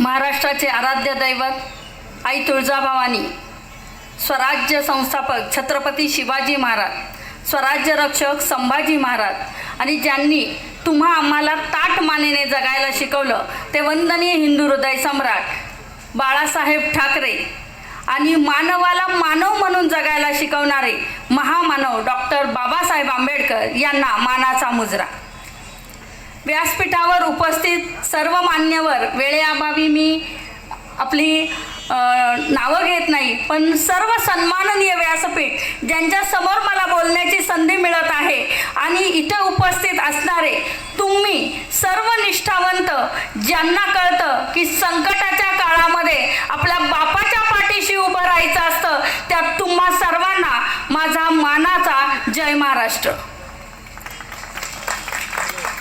महाराष्ट्राचे आराध्य दैवत आई तुळजाभवानी स्वराज्य संस्थापक छत्रपती शिवाजी महाराज स्वराज्य रक्षक संभाजी महाराज आणि ज्यांनी तुम्हा आम्हाला ताट मानेने जगायला शिकवलं ते वंदनीय हिंदू हृदय सम्राट बाळासाहेब ठाकरे आणि मानवाला मानव म्हणून जगायला शिकवणारे महामानव डॉक्टर बाबासाहेब आंबेडकर यांना मानाचा मुजरा. व्यासपीठावर उपस्थित सर्व मान्यवर वेळेअभावी मी आपली नावं घेत नाही पण सर्व सन्माननीय व्यासपीठ ज्यांच्यासमोर मला बोलण्याची संधी मिळत आहे आणि इथं उपस्थित असणारे तुम्ही सर्व निष्ठावंत ज्यांना कळतं की संकटाच्या काळामध्ये आपल्या बापाच्या पाठीशी उभं राहायचं असतं त्यात तुम्हा सर्वांना माझा मानाचा जय महाराष्ट्र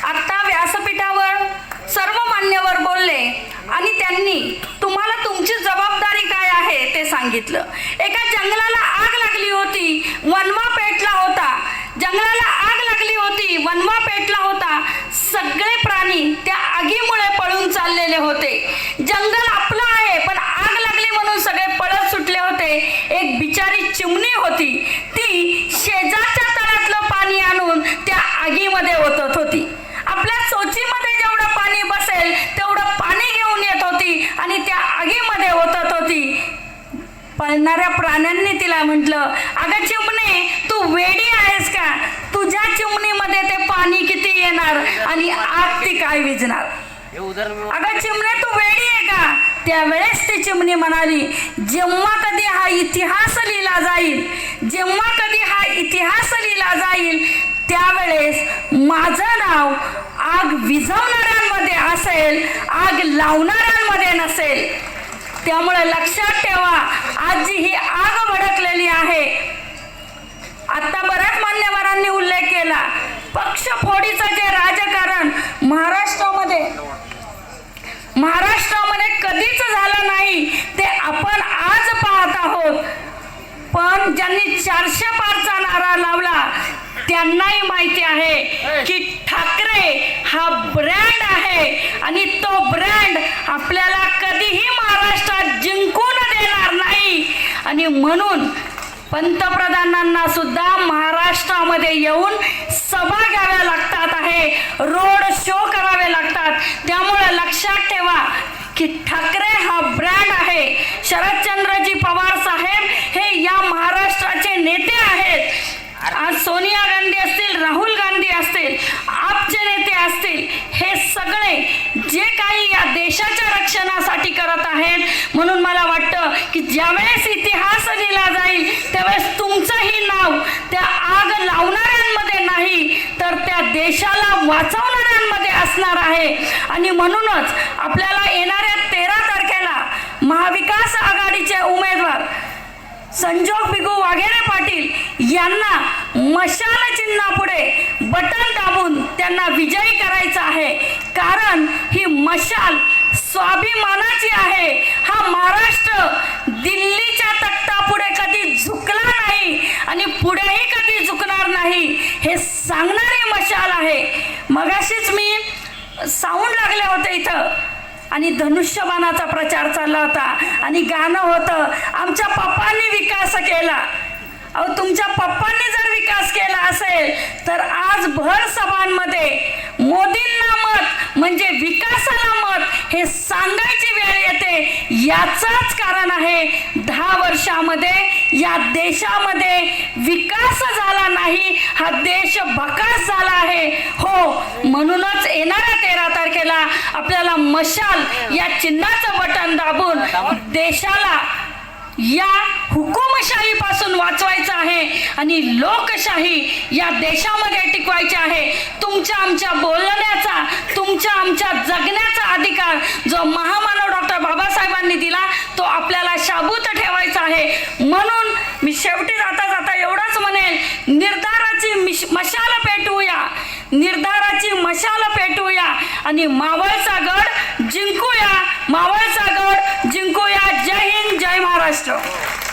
आता व्यासपीठावर सर्व मान्यवर बोलले आणि त्यांनी तुम्हाला तुमची जबाबदारी काय आहे ते सांगितलं. एका जंगलाला आग लागली होती. वनवा पेटला होता. जंगलाला आग लागली होती. वनवा पेटला होता. सगळे प्राणी त्या आगीमुळे पळून चाललेले होते. जंगल आपलं आहे पण आग लागली म्हणून सगळे पळत सुटले होते. एक बिचारी चिमणी होती ती शेजारच्या तळ्यातलं पाणी आणून त्या आगीमध्ये ओतत होती आपल्या चोचीमध्ये जेवढं पाणी बसेल तेवढं पाणी घेऊन येत होती आणि त्या आगीमध्ये ओतत होती पळणाऱ्या प्राण्यांनी तिला म्हटलं अगं चिमणे तू वेडी आहेस का? तुझ्या चिमणीमध्ये ते पाणी किती येणार आणि आग ती काय उदाहरण अगं चिमणे तू वेडी आहे का? त्यावेळेस ती चिमणी म्हणाली जेव्हा कधी हा इतिहास लिहिला जाईल जेव्हा कधी हा इतिहास लिहिला जाईल त्यावेळेस माझं नाव आग विझवणाऱ्यांमध्ये असेल आग लावणाऱ्यांमध्ये नसेल. त्यामुळे लक्षात ठेवा आज जी ही आग भडकलेली आहे. आता बऱ्याच मान्यवरांनी उल्लेख केला पक्ष फोडीचं जे राजकारण महाराष्ट्रामध्ये महाराष्ट्रामध्ये कधीच झालं नाही ते आपण आज पाहत आहोत. पण ज्यांनी चारशे पारचा नारा लावला त्यांनाही माहिती आहे की ठाकरे हा ब्रँड आहे. आणि तो ब्रँड आपल्याला कधीही महाराष्ट्रात जिंकून देणार नाही. आणि म्हणून पंतप्रधानांना सुद्धा महाराष्ट्रामध्ये येऊन सभा घ्याव्या लागतात आहे. रोड शो करावे लागतात. त्यामुळे लक्षात ठेवा की ठाकरे हा ब्रँड आहे. शरदचंद्रजी पवार साहेब हे या महाराष्ट्राचे नेते आहेत. आज सोनिया गांधी असतील राहुल गांधी असतील आपचे नेते असतील हे सगळे जे काही या देशाच्या रक्षणासाठी करत आहेत म्हणून मला वाटतं की ज्यावेळेस इतिहास लिहिला जाईल त्यावेळेस तुमचंही नाव त्या आग लावणाऱ्यांमध्ये नाही तर त्या देशाला वाचवणाऱ्यांमध्ये असणार आहे. आणि म्हणूनच आपल्याला येणाऱ्या तेरा तारखेला महाविकास आघाडीचे उमेदवार संजोग बिगू वाघेरे पाटील यांना मशाल चिन्हापुढे बटन दाबून त्यांना विजयी करायचं आहे. कारण ही मशाल स्वाभिमानाची आहे. हा महाराष्ट्र दिल्लीच्या तक्तापुढे कधी झुकला नाही आणि पुढेही कधी झुकणार नाही हे सांगणारी मशाल आहे. मगाशीच मी साऊंड लागले होते इथं आणि धनुष्यबाणाचा प्रचार चालला होता आणि गाणं होतं आमच्या पप्पांनी विकास केला. अहो तुमच्या पप्पांनी जर विकास केला असेल तर आज भर सभांमध्ये मोदींना मत म्हणजे विकासाला मत हे सांगायची वेळ येते. याचाच कारण आहे दहा वर्षामध्ये या देशामध्ये विकास झाला नाही हा देश भकास झाला आहे. हो म्हणूनच येणाऱ्या तेरा तारखेला आपल्याला मशाल या चिन्हाचं बटन दाबून देशाला या हुकुमशाहीपासून वाचवायचं आहे आणि लोकशाही या देशामध्ये टिकवायची आहे. तुमच्या आमच्या बोलण्याचा तुमच्या आमच्या जगण्याचा अधिकार जो महामानव डॉक्टर बाबासाहेबांनी दिला तो आपल्याला शाबूत ठेवायचा आहे. म्हणून मी शेवटी जाता जाता एवढंच म्हणेल निर्धाराची मिश मशाल पेटवूया. निर्धाराची मशाल पेटवूया आणि मावळचा गड जिंकूया. मावळ गड